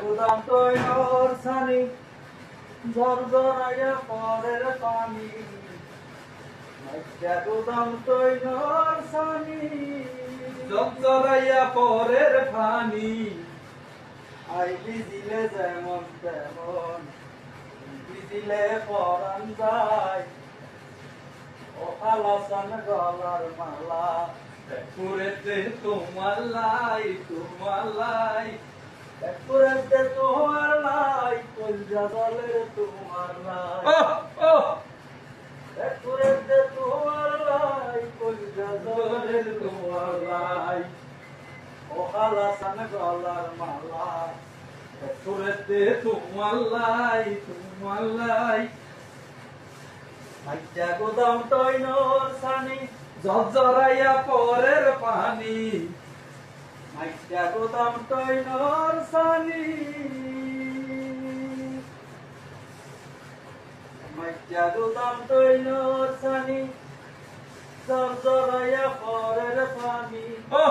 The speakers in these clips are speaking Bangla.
গুদাম তৈর ছানি ঝর ঝরাইয়া পরের পানি। গুদাম তৈর ছানি জরাইয়া পরের ফানি আই বিজিলে যেমন তেমন বিজিলে পরান যায়। ও আলাসান গলার মালা, পুরেতে তোমার লাই। তোমার লাই পুরাতে তোমার লাই কলজা দলের তোমার ও ও তোমার লাই কলজা দলের তোমার লাই ও গলার মালা পুরেতে তোমার লাই তোমার লাই মাইজা গোদাম তৈনর সানি জরাইয়া পরের পানি। মাইজা গোদাম তৈনর সানি। মাইজা গোদাম তৈনর সানি। জরজরাইয়া পরের পানি। ও!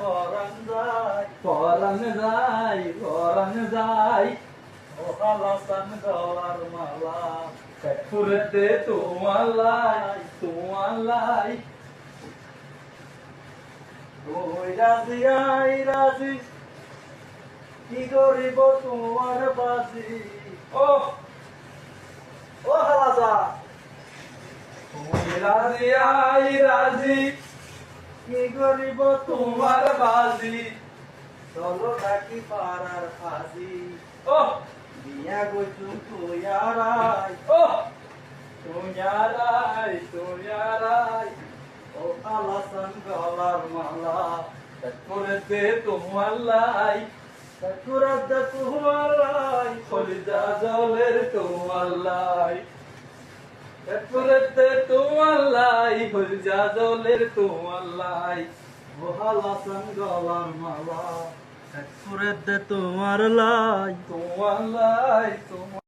হরান যায় পরান হালাসান গলার মালা। পুরেতে তোমার লাই তোমার লাই। ওই রাজি, আই রাজি, কি করিব তোমার বাজি? ও ও হালাসা রাজি, আই রাজি, কি করিব তোমার বাজি? চলো ডাকি পাড়ার ফাজি। ও বিয়া গইছু তুয়ারাই তুয়ারাই ও মালা তোমার লাই লাই কলিজা জলের তোমার লাই লাই কলিজা জলের ও গলার মালা ঠাকুরাদ তোমার লাই তোমার লাই তোমার